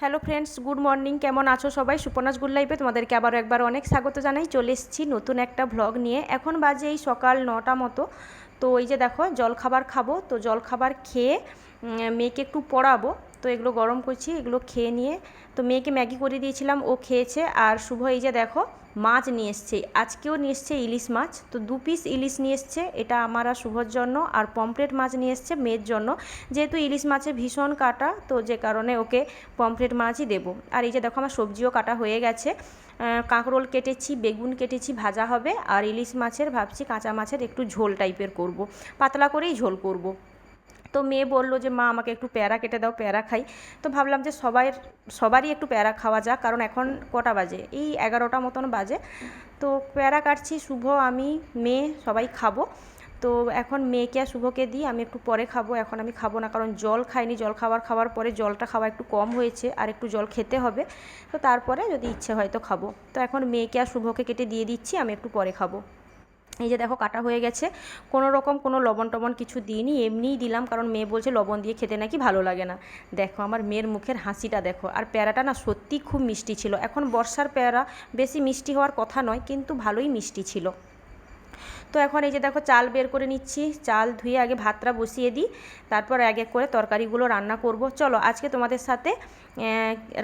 Hello friends, good morning. কেমন আছো সবাই? সুপনাস গুড লাইফে তোমাদেরকে আবারও একবার অনেক স্বাগত জানাই। চলে এসেছি নতুন একটা ভ্লগ নিয়ে। এখন বাজে এই সকাল নটা মতো। তো এই যে দেখো, জলখাবার খাব। তো জলখাবার খেয়ে মেয়েকে একটু পড়াবো। তো এগুলো গরম করছি, এগুলো খেয়ে নিয়ে। তো মেয়েকে ম্যাগি করে দিয়েছিলাম, ও খেয়েছে। আর শুভ, এই যে দেখো মাছ নিয়ে এসছে। আজকেও নিয়ে এসছে ইলিশ মাছ। তো দু পিস ইলিশ নিয়ে এসছে। এটা আমার আর শুভর জন্য। আর পমফ্রেট মাছ নিয়ে এসছে মেয়ের জন্য। যেহেতু ইলিশ মাছে ভীষণ কাটা, তো যে কারণে ওকে পমফ্রেট মাছই দেবো। আর এই যে দেখো আমার সবজিও কাটা হয়ে গেছে। কাঁকরোল কেটেছি, বেগুন কেটেছি, ভাজা হবে। আর ইলিশ মাছের ভাবছি কাঁচা মাছের একটু ঝোল টাইপের করব। পাতলা করেই ঝোল করব। তো মেয়ে বলল যে, মা, আমাকে একটু প্যারা কেটে দাও, প্যারা খাই। তো ভাবলাম যে সবাই সবারই একটু প্যারা খাওয়া যাক, কারণ এখন কটা বাজে? এই এগারোটা মতন বাজে। তো প্যারা কাটছি, শুভ, আমি, মেয়ে, সবাই খাব। তো এখন মেয়েকে আর শুভকে দিই, আমি একটু পরে খাব। এখন আমি খাব না, কারণ জল খাইনি। জল খাবার খাওয়ার পরে জলটা খাওয়া একটু কম হয়েছে, আর একটু জল খেতে হবে। তো তারপরে যদি ইচ্ছে হয় তো খাব। তো এখন মেয়েকে আর শুভকে কেটে দিয়ে দিচ্ছি, আমি একটু পরে খাব। এই যে দেখো কাটা হয়ে গেছে। কোনো রকম কোনো লবণ টবণ কিছু দিইনি, এমনিই দিলাম কারণ মেয়ে বলছে লবণ দিয়ে খেতে নাকি ভালো লাগে না। দেখো আমার মেয়ের মুখের হাসিটা দেখো। আর প্যারাটা না সত্যি খুব মিষ্টি ছিল। এখন বর্ষার প্যারা বেশি মিষ্টি হওয়ার কথা নয়, কিন্তু ভালোই মিষ্টি ছিল। তো এখন এই যে দেখো চাল বের করে নিচ্ছি, চাল ধুয়ে আগে ভাতটা বসিয়ে দিই, তারপর এক এক করে তরকারিগুলো রান্না করব। চলো আজকে তোমাদের সাথে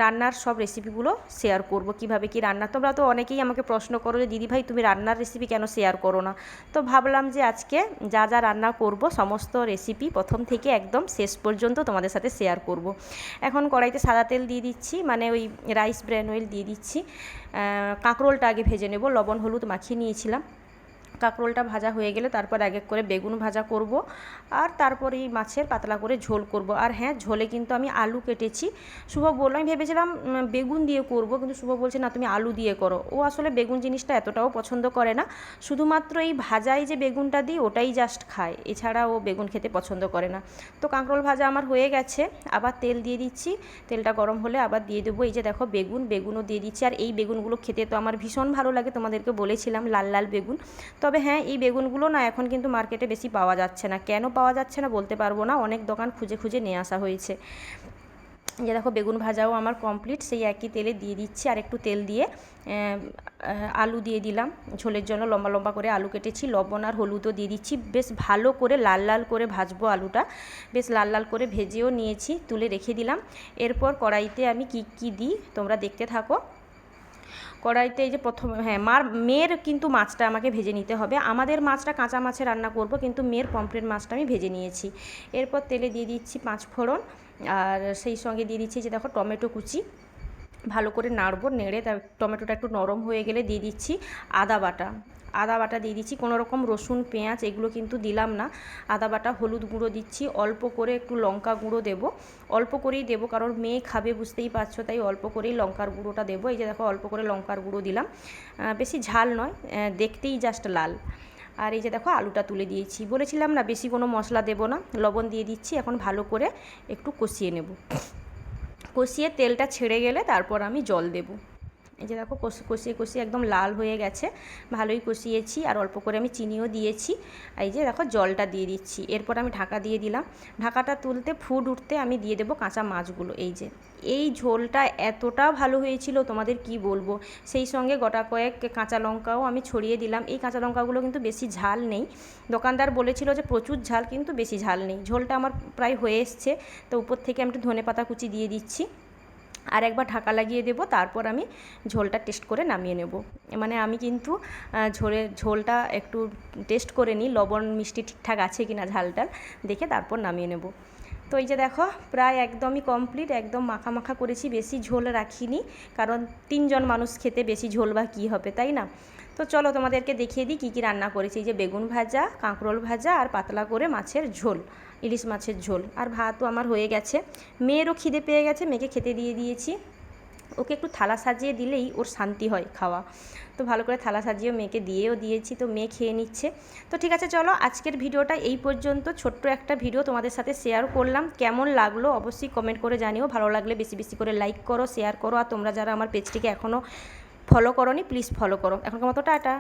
রান্নার সব রেসিপিগুলো শেয়ার করব কীভাবে কি রান্না। তোমরা তো অনেকেই আমাকে প্রশ্ন করো যে দিদি ভাই তুমি রান্নার রেসিপি কেন শেয়ার করো না? তো ভাবলাম যে আজকে যা যা রান্না করব, সমস্ত রেসিপি প্রথম থেকে একদম শেষ পর্যন্ত তোমাদের সাথে শেয়ার করব। এখন কড়াইতে সাদা তেল দিয়ে দিচ্ছি মানে ওই রাইস ব্র্যান অয়েল দিয়ে দিচ্ছি। কাঁকরোলটা আগে ভেজে নেব, লবণ, হলুদ মাখিয়ে নিয়েছিলাম। কাঁকরোলটা ভাজা হয়ে গেলে তারপর এক এক করে বেগুন ভাজা করব আর তারপরে এই মাছের পাতলা করে ঝোল করব। আর হ্যাঁ ঝোলে কিন্তু আমি আলু কেটেছি। শুভ বলল, আমি ভেবেছিলাম বেগুন দিয়ে করব, কিন্তু শুভ বলছে, না, তুমি আলু দিয়ে করো। ও আসলে বেগুন জিনিসটা এতটাও পছন্দ করে না। শুধুমাত্র এই ভাজাই যে বেগুনটা দিই, ওটাই জাস্ট খায়। এছাড়া ও বেগুন খেতে পছন্দ করে না। তো কাঁকরোল ভাজা আমার হয়ে গেছে। আবার তেল দিয়ে দিচ্ছি। তেলটা গরম হলে আবার দিয়ে দেবো। এই যে দেখো, বেগুন, বেগুনও দিয়ে দিচ্ছি। আর এই বেগুনগুলো খেতে তো আমার ভীষণ ভালো লাগে। তোমাদেরকে বলেছিলাম, লাল লাল বেগুন। তবে হ্যাঁ এই বেগুনগুলো না এখন কিন্তু মার্কেটে বেশি পাওয়া যাচ্ছে না। কেন পাওয়া যাচ্ছে না বলতে পারব না। অনেক দোকান খুঁজে খুঁজে নিয়ে আসা হয়েছে। যে দেখো, বেগুন ভাজাও আমার কমপ্লিট সেই একই তেলে দিয়ে দিচ্ছি আর একটু তেল দিয়ে আলু দিয়ে দিলাম। ঝোলের জন্য লম্বা লম্বা করে আলু কেটেছি। লবণ আর হলুদও দিয়ে দিচ্ছি। বেশ ভালো করে লাল লাল করে ভাজবো আলুটা। বেশ লাল লাল করে ভেজেও নিয়েছি, তুলে রেখে দিলাম। এরপর কড়াইতে আমি কি কি দিই তোমরা দেখতে থাকো। কড়াইতে এই যে প্রথম হ্যাঁ মার, মেয়ের কিন্তু মাছটা আমাকে ভেজে নিতে হবে। আমাদের মাছটা কাঁচা মাছে রান্না করব, কিন্তু মেয়ের পমফ্রেট মাছটা আমি ভেজে নিয়েছি। এরপর তেলে দিয়ে দিচ্ছি পাঁচ ফোড়ন, আর সেই সঙ্গে দিয়ে দিচ্ছি যে দেখো টমেটো কুচি। ভালো করে নাড়বো, নেড়ে তার টমেটোটা একটু নরম হয়ে গেলে দিয়ে দিচ্ছি আদা বাটা। আদা বাটা দিয়ে দিচ্ছি, কোনো রকম রসুন, পেঁয়াজ এগুলো কিন্তু দিলাম না। আদা বাটা, হলুদ গুঁড়ো দিচ্ছি, অল্প করে একটু লঙ্কা গুঁড়ো দেবো। অল্প করেই দেবো কারণ মেয়ে খাবে বুঝতেই পারছ, তাই অল্প করেই লঙ্কার গুঁড়োটা দেবো। এই যে দেখো, অল্প করে লঙ্কার গুঁড়ো দিলাম। বেশি ঝাল নয় দেখতেই জাস্ট লাল। আর এই যে দেখো, আলুটা তুলে দিয়েছি। বলেছিলাম না, বেশি কোনো মশলা দেবো না। লবণ দিয়ে দিচ্ছি, এখন ভালো করে একটু কষিয়ে নেব। কষিয়ে তেলটা ছেড়ে গেলে তারপর আমি জল দেব। এই যে দেখো কষি কষিয়ে কষিয়ে একদম লাল হয়ে গেছে। ভালোই কষিয়েছি আর অল্প করে আমি চিনিও দিয়েছি। এই যে দেখো জলটা দিয়ে দিচ্ছি। এরপর আমি ঢাকা দিয়ে দিলাম। ঢাকাটা তুলতে, ফুড উঠতে আমি দিয়ে দেবো কাঁচা মাছগুলো। এই যে, এই ঝোলটা এতটা ভালো হয়েছিল, তোমাদের কি বলব? সেই সঙ্গে গোটা কয়েক কাঁচা লঙ্কাও আমি ছড়িয়ে দিলাম। এই কাঁচা লঙ্কাগুলো কিন্তু বেশি ঝাল নেই। দোকানদার বলেছিল যে প্রচুর ঝাল, কিন্তু বেশি ঝাল নেই। ঝোলটা আমার প্রায় হয়ে এসছে। তো উপর থেকে আমি একটু ধনে পাতা কুচি দিয়ে দিচ্ছি। আর একবার ঢাকা লাগিয়ে দেব, তারপর আমি ঝোলটা টেস্ট করে নামিয়ে নেব। মানে আমি কিন্তু ঝোলে, ঝোলটা একটু টেস্ট করে নিই, লবণ, মিষ্টি ঠিকঠাক আছে কি না ঝালটাল দেখে তারপর নামিয়ে নেব। তো এই যে দেখো, প্রায় একদমই কমপ্লিট একদম মাখা মাখা করেছি, বেশি ঝোল রাখিনি, কারণ তিনজন মানুষ খেতে বেশি ঝোল বা কী হবে, তাই না? তো চলো তোমাদেরকে দেখিয়ে দিই কী কী রান্না করেছি। এই যে বেগুন ভাজা, কাঁকরোল ভাজা আর পাতলা করে মাছের ঝোল, ইলিশ মাছের ঝোল। আর ভাতও আমার হয়ে গেছে। মেয়েরও খিদে পেয়ে গেছে, মেয়েকে খেতে দিয়ে দিয়েছি। ওকে একটু থালা সাজিয়ে দিলেই ওর শান্তি হয় খাওয়া। তো ভালো করে থালা সাজিয়ে মেয়েকে দিয়েও দিয়েছি, তো মেয়ে খেয়ে নিচ্ছে। তো ঠিক আছে, চলো আজকের ভিডিওটা এই পর্যন্ত। ছোট্ট একটা ভিডিও তোমাদের সাথে শেয়ার করলাম। কেমন লাগল অবশ্যই কমেন্ট করে জানিও। ভালো লাগলে বেশি বেশি করে লাইক করো, শেয়ার করো। আর তোমরা যারা আমার পেজটিকে এখনও ফলো করো প্লিজ ফলো করো। এখনকার মতো টাটা।